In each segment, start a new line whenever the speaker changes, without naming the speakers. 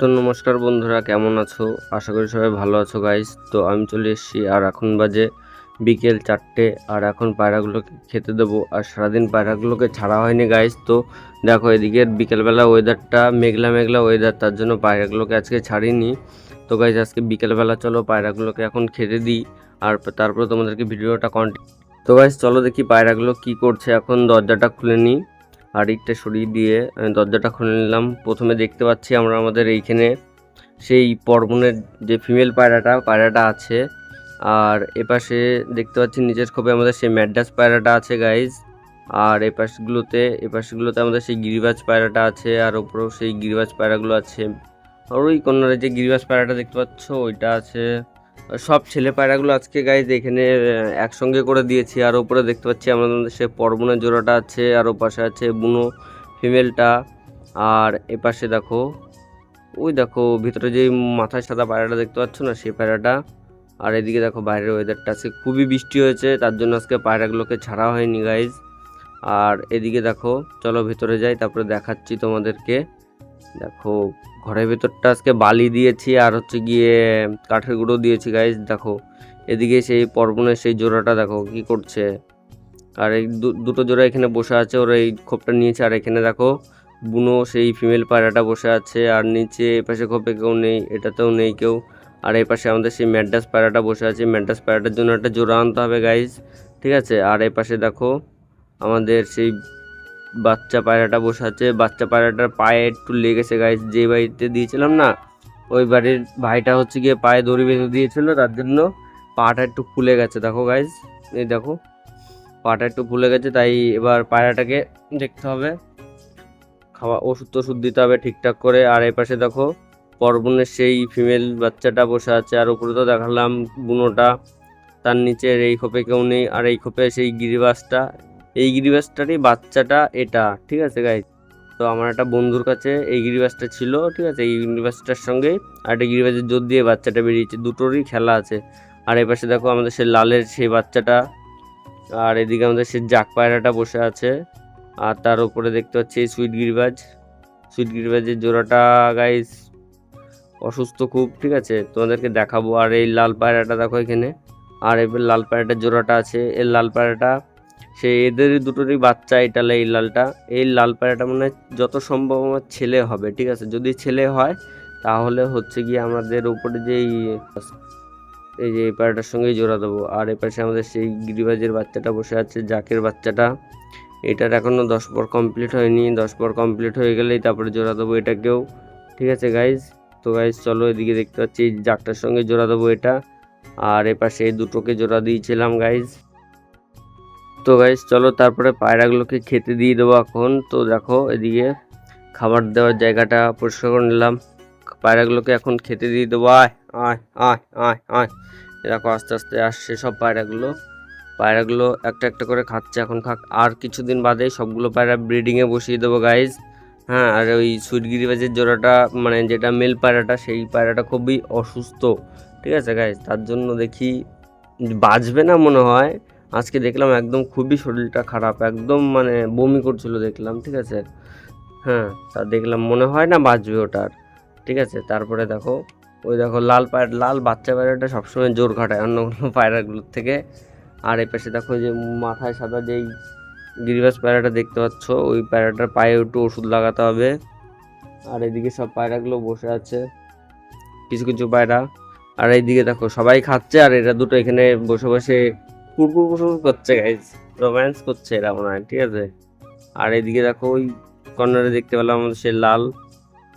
তো নমস্কার বন্ধুরা, কেমন আছো? আশা করি সবাই ভালো আছো গাইস তো আমি চলে এসেছি, আর এখন বাজে বিকেল চারটে, আর এখন পায়রাগুলোকে খেতে দেবো। আর সারাদিন পায়রাগুলোকে ছাড়া হয়নি গাইস তো দেখো, এদিকে বিকেলবেলা ওয়েদারটা মেঘলা মেঘলা ওয়েদার তার জন্য পায়রাগুলোকে আজকে ছাড়িনি। তো গাইস আজকে বিকেলবেলা চলো, পায়রাগুলোকে এখন খেতে দিই। আর তারপরে তোমাদেরকে ভিডিওটা কন্টিনিউ তো গাইস চলো দেখি পায়রাগুলো কি করছে। এখন দরজাটা খুলে নিই। ইটটা সরিয়ে দিয়ে দরজাটা খুলে নিলাম। প্রথমে দেখতে পাচ্ছি আমরা আমাদের এইখানে সেই পর্বনের যে ফিমেল পায়রাটা পায়রাটা আছে। আর এপাশে দেখতে পাচ্ছি নিচের খোপে আমাদের সেই ম্যাডাস পায়রাটা আছে গাইজ আর এপাশগুলোতে এপাশগুলোতে আমাদের সেই গিরিবাজ পায়রাটা আছে, আর ওপরেও সেই গিরিবাজ পায়রাগুলো আছে। আর ওই কর্নারে যে গিরিবাজ পায়রাটা দেখতে পাচ্ছ, ওইটা আছে। সব ছেলে পায়রাগুলো আজকে গাইজ এখানে একসঙ্গে করে দিয়েছি। আর ওপরে দেখতে পাচ্ছি আমাদের সে পর্বনের জোড়াটা আছে, আর ওপাশে আছে বুনো ফিমেলটা আর এপাশে দেখো, ওই দেখো, ভিতরে যে মাথায় সাদা পায়রাটা দেখতে পাচ্ছ না, সেই পায়রাটা। আর এদিকে দেখো, বাইরের ওয়েদারটা আজকে খুবই বৃষ্টি হয়েছে, তার জন্য আজকে পায়রাগুলোকে ছাড়া হয়নি গাইজ আর এদিকে দেখো, চলো ভেতরে যাই, তারপরে দেখাচ্ছি তোমাদেরকে। দেখো, ঘরের ভেতরটা আজকে বালি দিয়েছি আর হচ্ছে গিয়ে কাঠের গুঁড়ো দিয়েছি গাইজ দেখো। এদিকে সেই পর্বনের সেই জোড়াটা, দেখো, কি করছে। আর এই দুটো জোড়া এখানে বসে আছে, ওরা এই খোপটা নিয়েছে। আর এখানে, দেখো, বুনো সেই ফিমেল পায়রাটা বসে আছে। আর নিচে এপাশে খোপে কেউ নেই, এটাতেও নেই কেউ। আর এই পাশে আমাদের সেই ম্যাডাস পায়রাটা বসে আছে। ম্যাডাস পায়রাটার জন্য একটা জোড়া আনতে হবে গাইজ ঠিক আছে? আর এই পাশে, দেখো, আমাদের সেই বাচ্চা পায়রাটা বসে আছে বাচ্চা পায়রাটার পায়ে একটু লেগেছে গাইজ যে বাড়িতে দিয়েছিলাম না, ওই বাড়ির ভাইটা হচ্ছে গিয়ে পায়ে দড়ি বেঁধে দিয়েছিল, তার জন্য পাটা একটু ফুলে গেছে। দেখো গাইজ এই দেখো, পাটা একটু ফুলে গেছে, তাই এবার পায়রাটাকে দেখতে হবে। খাওয়া, ওষুধ টষুধ দিতে হবে ঠিকঠাক করে। আর এই পাশে দেখো পর্বনের সেই ফিমেল বাচ্চাটা বসে আছে। আর উপরে তো দেখালাম বুনোটা, তার নিচের এই খোপে কেউ নেই। আর এই খোপে সেই গিরিবাসটা এই গিরিবাসটারই বাচ্চাটা এটা, ঠিক আছে গাই তো আমার একটা বন্ধুর কাছে এই গিরিবাসটা ছিল, ঠিক আছে? এই গিরিবাসটার সঙ্গে আর একটা গিরিবাসের জোর দিয়ে বাচ্চাটা বেরিয়েছে, দুটোরই খেলা আছে। আর এই পাশে দেখো আমাদের সেই লালের সেই বাচ্চাটা, আর এদিকে আমাদের সেই জাক পায়রাটা বসে আছে। আর তার উপরে দেখতে পাচ্ছি এই সুইট গিরিবাজ। সুইট গিরিবাজের জোড়াটা গাইস অসুস্থ খুব, ঠিক আছে? তোমাদেরকে দেখাবো। আর এই লাল পায়রাটা দেখো এখানে। আর এবার লাল পায়রাটার জোড়াটা আছে। এই লাল পায়রাটা সে এদেরই দুটোরই বাচ্চা, এটা এই লালটা। এই লাল পায়রাটা মানে যত সম্ভব আমার ছেলে হবে, ঠিক আছে? যদি ছেলে হয়, তাহলে হচ্ছে গিয়ে আমাদের উপরে যে এই যে এই পায়রাটার সঙ্গেই জোড়া দেবো। আর এই পাশে আমাদের সেই গিরিবাজের বাচ্চাটা বসে আছে, জাকের বাচ্চাটা। এটার এখনও দশ পর কমপ্লিট হয়নি। দশ পর কমপ্লিট হয়ে গেলেই তারপরে জোড়া দেবো এটাকেও। ঠিক আছে গাইজ তো গাইজ চলো এদিকে দেখতে পাচ্ছি, এই জাকটার সঙ্গে জোড়া দেবো এটা। আর এ পাশে এই দুটোকে জোড়া দিয়েছিলাম গাইজ তো গাইজ চলো তারপরে পায়রাগুলোকে খেতে দিয়ে দেবো এখন। তো দেখো, এদিকে খাবার দেওয়ার জায়গাটা পরিষ্কার করে নিলাম। পায়রাগুলোকে এখন খেতে দিয়ে দেবো। আয় আয় আয় আয় আয়। দেখো, আস্তে আস্তে আসছে সব পায়রাগুলো। পায়রাগুলো একটা একটা করে খাচ্ছে এখন, খাক। আর কিছুদিন বাদে সবগুলো পায়রা ব্রিডিংয়ে বসিয়ে দেবো গাইজ হ্যাঁ আর ওই সুইটগিরিবাজের জোড়াটা মানে যেটা মেল পায়রাটা, সেই পায়রাটা খুবই অসুস্থ। ঠিক আছে গাইজ তার জন্য দেখি, বাঁচবে না মনে হয়। আজকে দেখলাম একদম খুবই শরীরটা খারাপ, একদম মানে বমি করছিল দেখলাম, ঠিক আছে? হ্যাঁ তা দেখলাম মনে হয় না বাঁচবে ওটার, ঠিক আছে? তারপরে দেখো, ওই দেখো লাল পায়রা, লাল বাচ্চা পায়রাটা সবসময় জোর ঘাটায় অন্যগুলো পায়রাগুলোর থেকে। আর এই পাশে দেখো যে মাথায় সাদা যেই গিরিবাস পায়রাটা দেখতে পাচ্ছ, ওই পায়রাটার পায়ে একটু ওষুধ লাগাতে হবে। আর এদিকে সব পায়রাগুলো বসে আছে, কিছু কিছু পায়রা। আর এইদিকে দেখো সবাই খাচ্ছে, আর এরা দুটো এখানে বসে বসে কুরকুর করছে গাইজ রোম্যান্স করছে এরা মনে হয়, ঠিক আছে? আর এদিকে দেখো ওই কর্নারে দেখতে পেলাম আমাদের সে লাল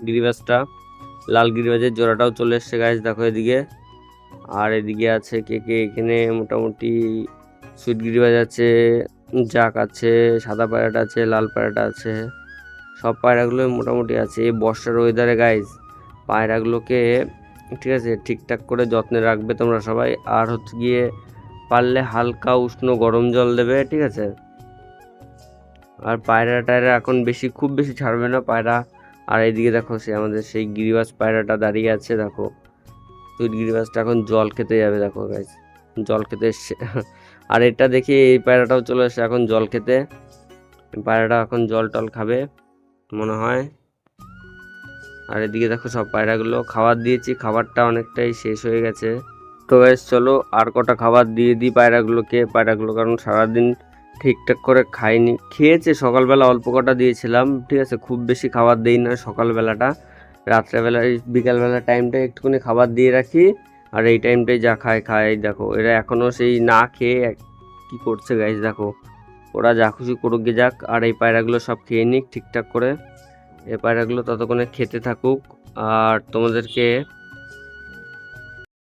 গিরিবাসটা লাল গিরিবাজের জোড়াটাও চলে এসছে গাইজ দেখো এদিকে। আর এদিকে আছে কে কে, এখানে মোটামুটি সুইট গিরিবাজ আছে, জাক আছে, সাদা পায়রাটা আছে, লাল পায়রাটা আছে। সব পায়রাগুলো মোটামুটি আছে। এই বর্ষার ওয়েদারে গাইজ পায়রাগুলোকে, ঠিক আছে, ঠিকঠাক করে যত্নে রাখবে তোমরা সবাই। আর হচ্ছে গিয়ে পারলে হালকা উষ্ণ গরম জল দেবে, ঠিক আছে? আর পায়রা টায়রা এখন বেশি, খুব বেশি ছাড়বে না পায়রা। আর এইদিকে দেখো সে আমাদের সেই গিরিবাস পায়রাটা দাঁড়িয়ে আছে, দেখো। সুইট গিরিবাজটা এখন জল খেতে যাবে, দেখো গাইজ জল খেতে এসছে। আর এটা দেখি এই পায়রাটাও চলে এসছে এখন জল খেতে। পায়রাটা এখন জল টল খাবে, মনে হয়। আর এদিকে দেখো সব পায়রাগুলো, খাবার দিয়েছি, খাবারটা অনেকটাই শেষ হয়ে গেছে। তো গাইস, চলো আর কটা খাবার দিয়ে দিই পায়রাগুলোকে পায়রাগুলো, কারণ সারাদিন ঠিকঠাক করে খাইনি। খেয়েছে, সকালবেলা অল্প কটা দিয়েছিলাম, ঠিক আছে? খুব বেশি খাবার দিই না সকালবেলাটা। রাত্রেবেলা, এই বিকালবেলা টাইমটা একটুখানি খাবার দিয়ে রাখি, আর এই টাইমটাই যা খায় খায়। দেখো, এরা এখনও সেই না খেয়ে কি করছে গাইস, দেখো? ওরা যা খুশি করুক গে যাক, আর এই পায়রাগুলো সব খেয়ে নিক ঠিকঠাক করে। এই পায়রাগুলো ততক্ষণে খেতে থাকুক। আর তোমাদেরকে